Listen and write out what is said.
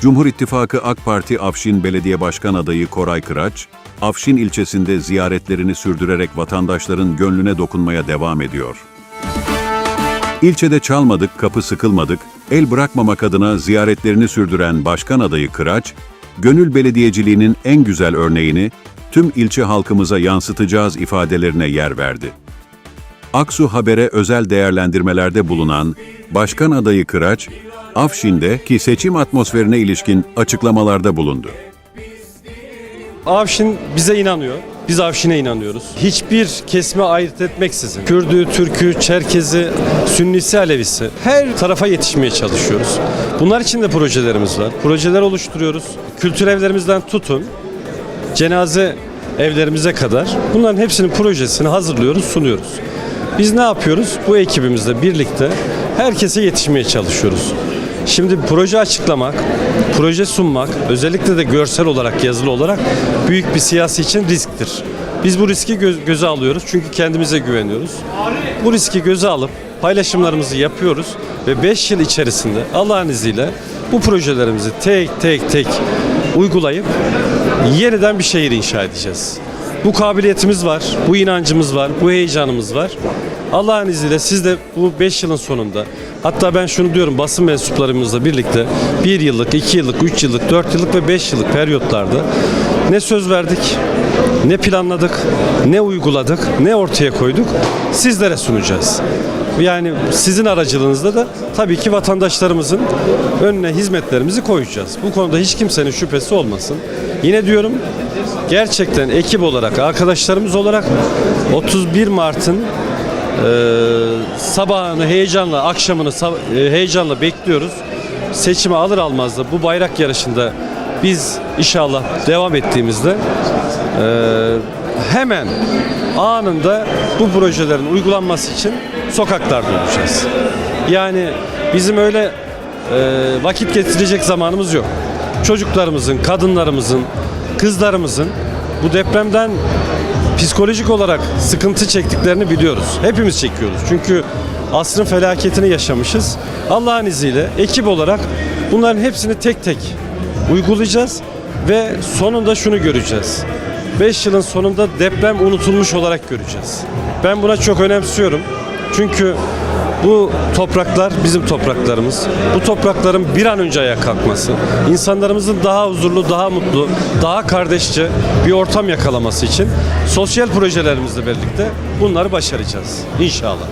Cumhur İttifakı AK Parti Afşin Belediye Başkan Adayı Koray Kıraç, Afşin ilçesinde ziyaretlerini sürdürerek vatandaşların gönlüne dokunmaya devam ediyor. İlçede çalmadık, kapı sıkılmadık, el bırakmamak adına ziyaretlerini sürdüren Başkan Adayı Kıraç, gönül belediyeciliğinin en güzel örneğini tüm ilçe halkımıza yansıtacağız ifadelerine yer verdi. Aksu Haber'e özel değerlendirmelerde bulunan Başkan Adayı Kıraç, Afşin'deki seçim atmosferine ilişkin açıklamalarda bulundu. Avşin bize inanıyor. Biz Avşin'e inanıyoruz. Hiçbir kesme ayırt etmeksizin. Kürdü, Türkü, Çerkezi, Sünnisi, Alevisi her tarafa yetişmeye çalışıyoruz. Bunlar için de projelerimiz var. Projeler oluşturuyoruz. Kültür evlerimizden tutun, cenaze evlerimize kadar bunların hepsinin projesini hazırlıyoruz, sunuyoruz. Biz ne yapıyoruz? Bu ekibimizle birlikte herkese yetişmeye çalışıyoruz. Şimdi proje açıklamak, proje sunmak, özellikle de görsel olarak, yazılı olarak büyük bir siyasi için risktir. Biz bu riski göz- göze alıyoruz çünkü kendimize güveniyoruz. Bu riski göze alıp paylaşımlarımızı yapıyoruz ve 5 yıl içerisinde Allah'ın izniyle bu projelerimizi tek tek tek uygulayıp yeniden bir şehir inşa edeceğiz. Bu kabiliyetimiz var, bu inancımız var, bu heyecanımız var. Allah'ın izniyle siz de bu 5 yılın sonunda hatta ben şunu diyorum basın mensuplarımızla birlikte 1 yıllık, 2 yıllık, 3 yıllık, 4 yıllık ve 5 yıllık periyotlarda ne söz verdik, ne planladık, ne uyguladık, ne ortaya koyduk sizlere sunacağız. Yani sizin aracılığınızda da tabii ki vatandaşlarımızın önüne hizmetlerimizi koyacağız. Bu konuda hiç kimsenin şüphesi olmasın. Yine diyorum gerçekten ekip olarak, arkadaşlarımız olarak 31 Mart'ın e, sabahını heyecanla, akşamını e, heyecanla bekliyoruz. Seçimi alır almaz da bu bayrak yarışında biz inşallah devam ettiğimizde e, hemen anında bu projelerin uygulanması için sokaklarda olacağız. Yani bizim öyle e, vakit geçirecek zamanımız yok. Çocuklarımızın, kadınlarımızın, kızlarımızın bu depremden psikolojik olarak sıkıntı çektiklerini biliyoruz. Hepimiz çekiyoruz. Çünkü asrın felaketini yaşamışız. Allah'ın izniyle ekip olarak bunların hepsini tek tek uygulayacağız ve sonunda şunu göreceğiz. 5 yılın sonunda deprem unutulmuş olarak göreceğiz. Ben buna çok önemsiyorum. Çünkü bu topraklar bizim topraklarımız. Bu toprakların bir an önce ayağa kalkması, insanlarımızın daha huzurlu, daha mutlu, daha kardeşçe bir ortam yakalaması için sosyal projelerimizle birlikte bunları başaracağız. İnşallah.